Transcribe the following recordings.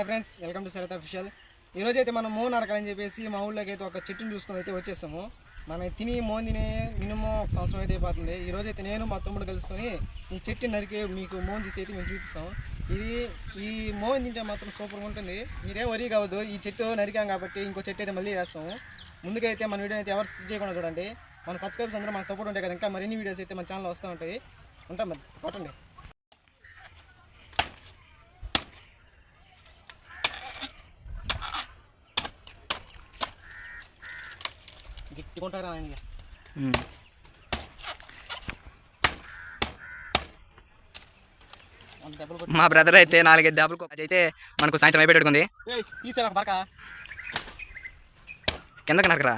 Hi friends welcome to Saritha official ఈరోజు అయితే మనం మోన్ నరకాలని చెప్పేసి మా ఊళ్ళోకి అయితే ఒక చెట్టుని చూసుకుని అయితే వచ్చేసాము. మనం తిని మోన్ తినే మినిమం ఒక సంవత్సరం అయితే అయిపోతుంది. ఈరోజు అయితే నేను మా తమ్ముడు కలుసుకొని ఈ చెట్టు నరికి మీకు మోన్ తీసి అయితే మేము చూపిస్తాం. ఇది ఈ మోన్ తింటే మాత్రం సూపర్గా ఉంటుంది. మీరేం వరి కావద్దు. ఈ చెట్టు నరికాం కాబట్టి ఇంకో చెట్టు అయితే మళ్ళీ వేస్తాము ముందుగా అయితే మన వీడియో అయితే ఎవరు స్కిప్ చేయకుండా చూడండి. మన సబ్స్క్రైబర్స్ అందరూ మన సపోర్ట్ ఉంటాయి కదా ఇంకా మరిన్ని వీడియోస్ అయితే మన ఛానల్ వస్తూ ఉంటాయి. ఉంటాం మరి కొట్టండి. గిట్టుకుంటారా ఆయన మా బ్రదర్ అయితే నాలుగైదు దెబ్బలు అయితే మనకు సాయంత్రం ఏయ్, తీసేరా బరక. కిందకి నరకరా.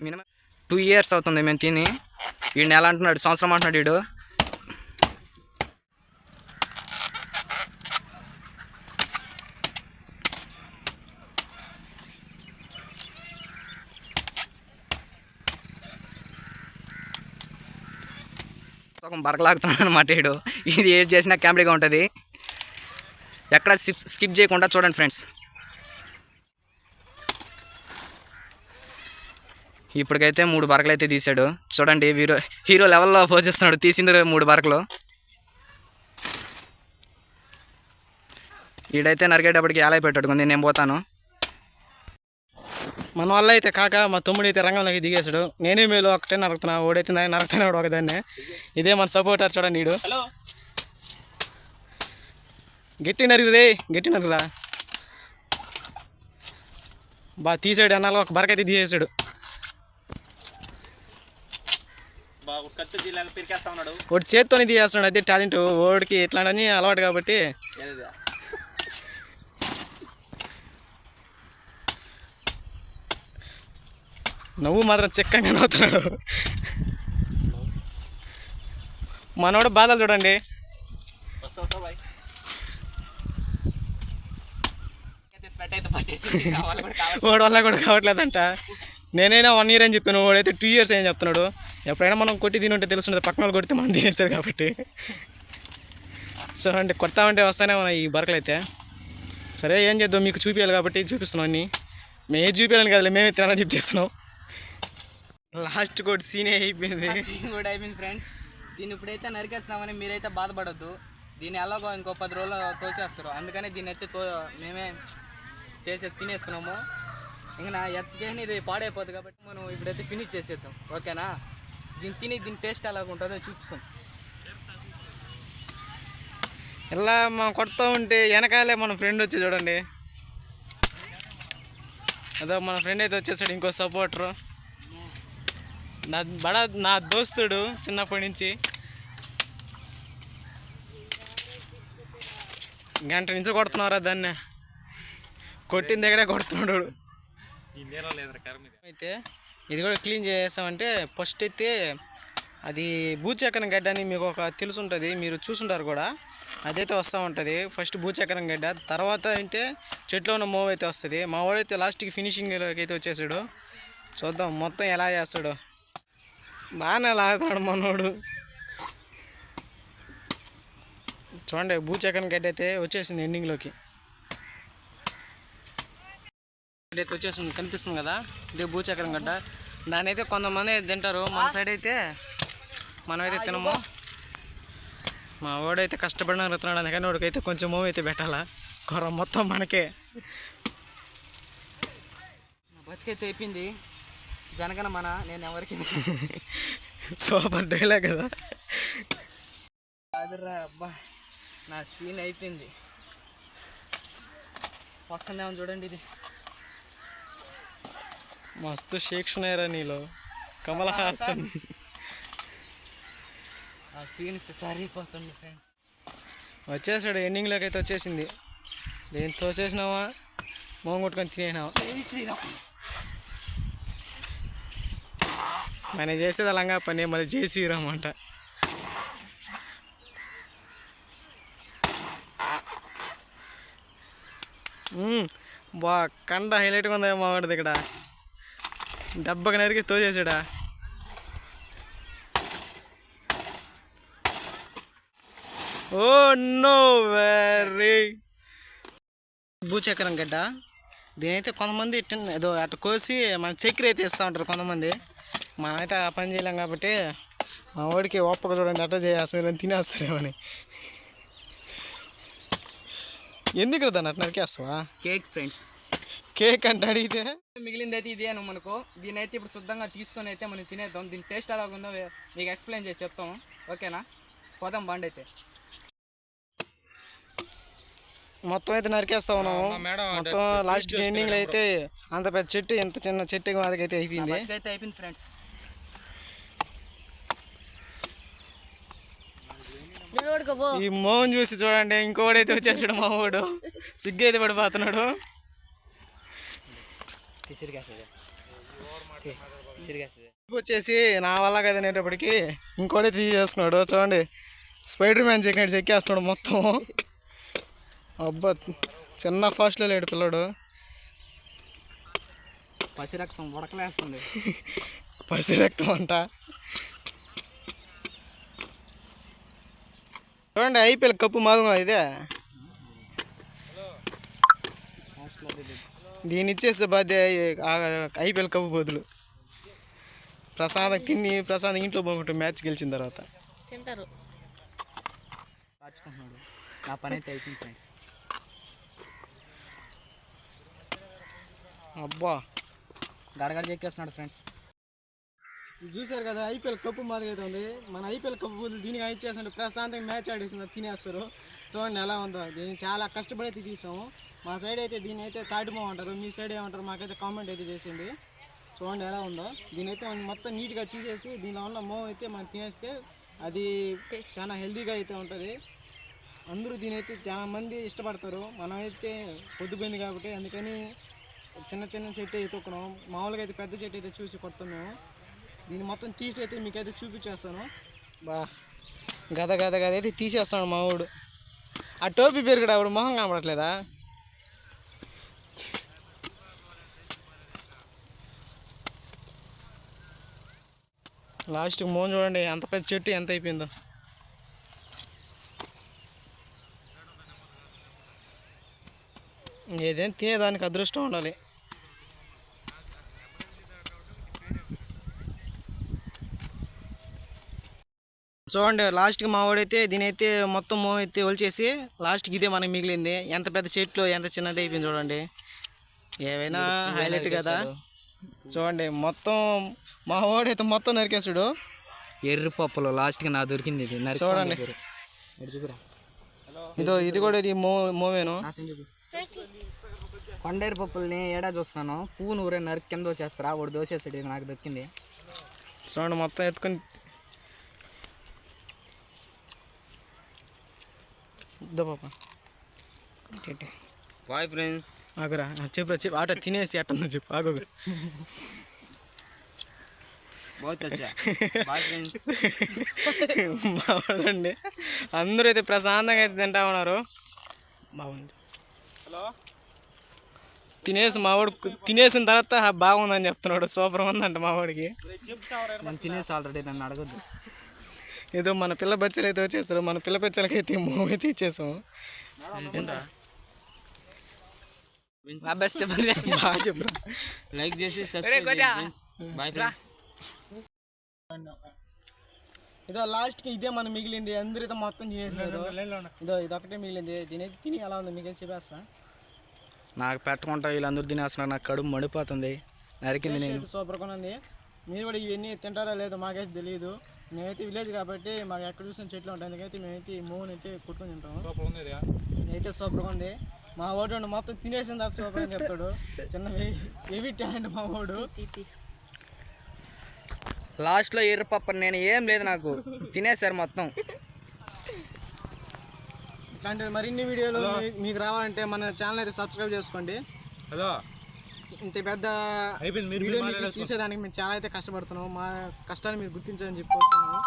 మినిమం టూ ఇయర్స్ అవుతుంది మేము తిని. వీడు నెల అంటున్నాడు సంవత్సరం అంటున్నాడు వీడు సగం బరకలాగుతున్నాడు అనమాట వీడు. ఇది ఏది చేసినా కామెడీగా ఉంటుంది. ఎక్కడ స్కిప్ స్కిప్ చేయకుండా చూడండి ఫ్రెండ్స్. ఇప్పటికైతే మూడు బరకలు అయితే తీసాడు చూడండి హీరో హీరో లెవెల్లో పోసేస్తున్నాడు తీసింది మూడు బరకలు. ఈడైతే నరికేటప్పటికి ఎలా పెట్టుకుంది నేను పోతాను. మన వల్ల అయితే కాక మా తమ్ముడు అయితే రంగంలోకి దిగేసాడు నేనే మేలు ఒకటే నరుకుతున్నా ఓడైతే దాన్ని నరుకుతున్నాడు ఒకదాన్ని. ఇదే మన సపోర్టర్ చూడండి వీడు. గట్టి నరుగు రే గట్టి నరుగురా బాగా తీసాడు అన్నాళ్ళు ఒక బరకైతే తీసేసాడు. ఒకటి చేత్తోనే తీసేస్తున్నాడు అదే టాలెంట్ ఓడికి ఎట్లాంటి అలవాటు కాబట్టి. నువ్వు మాత్రం చిక్కగా నవ్వుతున్నాడు మనోడు బాధలు చూడండి. వాడు వల్ల కూడా కావట్లేదంట. నేనైనా వన్ ఇయర్ అని చెప్పాను వాడైతే టూ ఇయర్స్ అని చెప్తున్నాడు. ఎప్పుడైనా మనం కొట్టి తిని ఉంటే తెలుస్తుంటుంది పక్కన వాళ్ళు కొడితే మనం తినేస్తారు కాబట్టి. సో అంటే కొడతామంటే వస్తానే ఉన్నాయి ఈ బరకలు అయితే. సరే ఏం చేద్దాం? మీకు చూపించాలి కాబట్టి చూపిస్తున్నాం అన్నీ. మేము చూపించాలని కదా మేమే తినాలని చెప్పేస్తున్నాం లాస్ట్ కూడా సీనే అయిపోయింది. సీన్ కూడా అయిపోయింది ఫ్రెండ్స్. దీన్ని ఇప్పుడైతే నరికేస్తున్నామని మీరైతే బాధపడొద్దు. దీన్ని ఎలాగో ఇంకో పది రోజులు తోసేస్తారు. అందుకని దీన్ని అయితే తో మేమే చేసి తినేస్తున్నాము. ఇంకా నా ఎత్తుకేని ఇది పాడైపోతుంది కాబట్టి మనం ఇప్పుడైతే ఫినిష్ చేసేద్దాం. ఓకేనా? దీన్ని తిని దీని టేస్ట్ ఎలాగ ఉంటుందో చూపిస్తాం. ఇలా మనం కొడతా ఉంటే వెనకాలే మన ఫ్రెండ్ వచ్చి చూడండి. అదో మన ఫ్రెండ్ అయితే వచ్చేసాడు ఇంకో సపోర్టరు నా బడా నా దోస్తుడు చిన్నప్పటి నుంచి. గంట నుంచి కొడుతున్నారా దాన్ని. కొట్టిన దగ్గరే కొడుతున్నాడు. అయితే ఇది కూడా క్లీన్ చేసామంటే ఫస్ట్ అయితే అది భూచక్రం గడ్డ అని మీకు ఒక తెలుసు ఉంటుంది మీరు చూసుంటారు కూడా. అదైతే వస్తూ ఉంటుంది ఫస్ట్ భూచక్రం గడ్డ. తర్వాత అంటే చెట్లో ఉన్న మూవ్ అయితే వస్తుంది. మా వాడైతే లాస్ట్కి ఫినిషింగ్లోకి అయితే వచ్చేసాడు. చూద్దాం మొత్తం ఎలా చేస్తాడు. బాగానే లాగుతాడు మనోడు. చూడండి భూచక్రం గడ్డ అయితే వచ్చేసింది ఎండింగ్లోకి అయితే వచ్చేసింది కనిపిస్తుంది కదా? ఇదే భూచక్రం గడ్డ. దాని అయితే కొంతమంది తింటారు. మన సైడ్ అయితే మనమైతే తినము. మా వాడైతే కష్టపడిన రుతున్నాడు అందుకని వాడికైతే కొంచెం మూవ్ అయితే పెట్టాలా? కూర మొత్తం మనకే. బతికైతే అయిపోయింది. జనగన మన నేను ఎవరికి సూపర్ డైలాగ్ కదా. కాదురా అబ్బా నా సీన్ అయిపోయింది. వస్తుందేమో చూడండి ఇది. మస్తు షేక్షణయ్యరా నీలో. కమల్ హాసన్. ఆ సీన్ సరిపోతుంది ఫ్రెండ్స్ వచ్చేసాడు ఎండింగ్లోకి అయితే వచ్చేసింది. దేని తోసేసినావా? మోం కొట్టుకొని తినేసినావా? శ్రీరామ్. మనం చేసేది అలాగా పని మళ్ళీ చేసి రమ్మంట. బా కండ హైలైట్గా మా వాడిది ఇక్కడ. దెబ్బకి నరికి తోచేసాడా ఓ నో వెరీ. భూచక్రం గడ్డ. దీనైతే కొంతమంది ఏదో అటు కోసి మన చక్కెర అయితే ఇస్తూ ఉంటారు కొంతమంది. మనమైతే ఆ పని చేయలేం కాబట్టి మా వాడికి ఒప్పక చూడండి అట్లా చేసేస్తారు తినేస్తారేమని ఎందుకు దాన్ని అట్లా నరికేస్తావా? Cake friends. కేక్ అంటే అడిగితే? మిగిలింది అయితే ఇదే మనకు. దీని అయితే ఇప్పుడు శుద్ధంగా తీసుకొని అయితే మనం తినేద్దాం. దీని టేస్ట్ ఎలా ఉందో మీకు ఎక్స్ప్లెయిన్ చేసి చెప్తాం. ఓకేనా? పోదాం బండి అయితే. మొత్తం అయితే నరికేస్తా ఉన్నాము మొత్తం లాస్ట్ ఎండింగ్ అయితే అంత పెద్ద చెట్టు ఎంత చిన్న చెట్టు మాదికైతే అయిపోయింది. బస్సు అయితే అయిపోయింది ఫ్రెండ్స్. ఈ మోహన్ చూసి చూడండి ఇంకోడైతే వచ్చేసాడు మా వాడు సిగ్గు అయితే పడిపోతున్నాడు. వచ్చేసి నా వల్ల కదా అనేటప్పటికి ఇంకోటి తీసేసుకున్నాడు. చూడండి స్పైడర్ మ్యాన్ చెక్కినట్టు చెక్కేస్తున్నాడు మొత్తం. అబ్బా చిన్న ఫాస్ట్లో లేడు పిల్లడు. పసి రక్తం ఉడకలేస్తుంది. పసి రక్తం అంట. చూడండి ఐపీఎల్ కప్పు మాధుగా ఇదే. దీన్ని ఇచ్చేస్తే బాధ్య ఐపీఎల్ కప్పు బదులు. ప్రసాదం తిని ప్రసాదం ఇంట్లో పోగొట్టు మ్యాచ్ గెలిచిన తర్వాత. తింటారు. నా పని అయితే అయిపోయింది ఫ్రెండ్స్. అబ్బా. గడగడ చెక్కేస్తున్నాడు ఫ్రెండ్స్. చూసారు కదా ఐపీఎల్ కప్పు మాదిరి అయితే ఉంది. మన ఐపీఎల్ కప్పు బదులు దీనికి ఇచ్చేసండి ప్రశాంతంగా మ్యాచ్ ఆడేసింది తినేస్తారు. చూడండి ఎలా ఉందో. దీన్ని చాలా కష్టపడి అయితే తీసాము. మా సైడ్ అయితే దీన్ని అయితే తాటిపోమంటారు అంటారు. మీ సైడ్ ఏమంటారు? మాకైతే కామెంట్ అయితే చేసింది. చూడండి ఎలా ఉందో. దీని అయితే మొత్తం నీట్గా తీసేసి దీనిలో ఉన్న మో అయితే మనం తినేస్తే అది చాలా హెల్దీగా అయితే ఉంటుంది. అందరూ దీని అయితే చాలా మంది ఇష్టపడతారు. మనమైతే పొద్దుపోయింది కాబట్టి అందుకని చిన్న చిన్న చెట్టు అయితే తొక్కడం మామూలుగా అయితే పెద్ద చెట్టు అయితే చూసి కొడుతున్నాము దీన్ని మొత్తం తీసి అయితే మీకైతే చూపించేస్తాను. బా గద గద గద అయితే తీసేస్తాడు మా వాడు ఆ టోపీ పెరుగుడు ఆవిడ మొహం కనపడట్లేదా లాస్ట్కి మోన్ చూడండి ఎంత పెద్ద చెట్టు ఎంత అయిపోయిందో. ఏదైనా తినేదానికి అదృష్టం ఉండాలి. చూడండి లాస్ట్కి మా వాడైతే దీని అయితే మొత్తం అయితే ఒలిచేసి లాస్ట్కి ఇదే మనకి మిగిలింది. ఎంత పెద్ద చెట్లు ఎంత చిన్నది అయిపోయింది చూడండి. ఏవైనా హైలైట్ కదా. చూడండి మొత్తం మా వాడైతే మొత్తం నరికేసాడు ఎర్రి పప్పులో లాస్ట్కి నా దొరికింది ఇది. చూడండి. ఇదో ఇది కూడా ఇది మో మోవేను. కొండేరు పప్పుల్ని ఏడా చూస్తున్నాను. పువ్వును ఊరే నరికి కింద దోసేస్తారా వాడు దోసేస్తాడు ఇది నాకు దొక్కింది చూడండి మొత్తం ఎత్తుకొని ఇద్దో పాప బాయ్ ఫ్రెండ్స్. ఆగురా చెప్పురా చెప్పు ఆట తినేసి అట్టన్నా చెప్పు ఆగు వాళ్ళండి అందరూ అయితే ప్రశాంతంగా అయితే తింటా ఉన్నారు. బాగుంది. తినేసి మావాడు తినేసిన తర్వాత "ఆ, బాగుందని చెప్తున్నాడు. సూపర్ ఉందంట మావాడికి తినేసి ఆల్రెడీ నన్ను అడగద్దు. ఏదో మన పిల్ల బచ్చలు అయితే వచ్చేస్తారు. మన పిల్ల బచ్చలకి అయితే మూవ్ అయితే ఇచ్చేసాము. లైక్ చేసి చేయండి బాయ్ ఫ్రెండ్స్ ఇదో లాస్ట్కి ఇదే మనం మిగిలింది. అందరితో మొత్తం తినేసినారు ఇదో ఇది ఒకటే మిగిలింది. దీనైతే తిని ఎలా ఉంది? మీకైతే చెప్పేస్తా? నాకు పెట్టకుండా వీళ్ళందరూ తినేస్తున్నారు. నాకు కడుపు మండిపోతుంది. నరికింది నేను. సూపర్గా ఉంది. మీరు కూడా ఇవన్నీ తింటారా లేదో మాకైతే తెలియదు మేమైతే విలేజ్ కాబట్టి మాకు ఎక్కడ చూసిన చెట్లు ఉంటాయి. అందుకైతే మేమైతే ఈ మూవ్ని అయితే కుట్టుకొని తింటాము. అయితే సూపర్గా ఉంది. మా ఓడు మొత్తం తినేసిన తర్వాత సూపర్ అని చెప్తాడు. చిన్న హెవీ టాలెంట్ మా ఓడు లాస్ట్లో ఎర్రపప్పు నేను ఏం లేదు నాకు. తినేసారు మొత్తం. ఇట్లాంటి మరిన్ని వీడియోలు మీకు రావాలంటే మన ఛానల్ అయితే సబ్స్క్రైబ్ చేసుకోండి. హలో. ఇంత పెద్ద వీడియో తీసేదానికి మేము చాలా అయితే కష్టపడుతున్నాం. మా కష్టాన్ని మీరు గుర్తించాలని చెప్పుకుంటున్నాము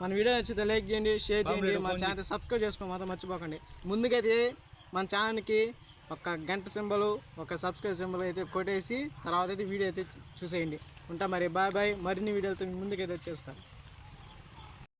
మన వీడియో నచ్చితే లైక్ చేయండి షేర్ చేయండి. మా ఛానల్ సబ్స్క్రైబ్ చేసుకో మాత్రం మర్చిపోకండి. ముందుకైతే మన ఛానల్కి ఒక గంట సింబల్ ఒక సబ్స్క్రైబ్ సింబల్ అయితే కొట్టేసి తర్వాత అయితే వీడియో అయితే చూసేయండి. ఉంటా మరి. Bye bye. మరిన్ని వీడియోలతో ముందుకైతే వచ్చేస్తాను.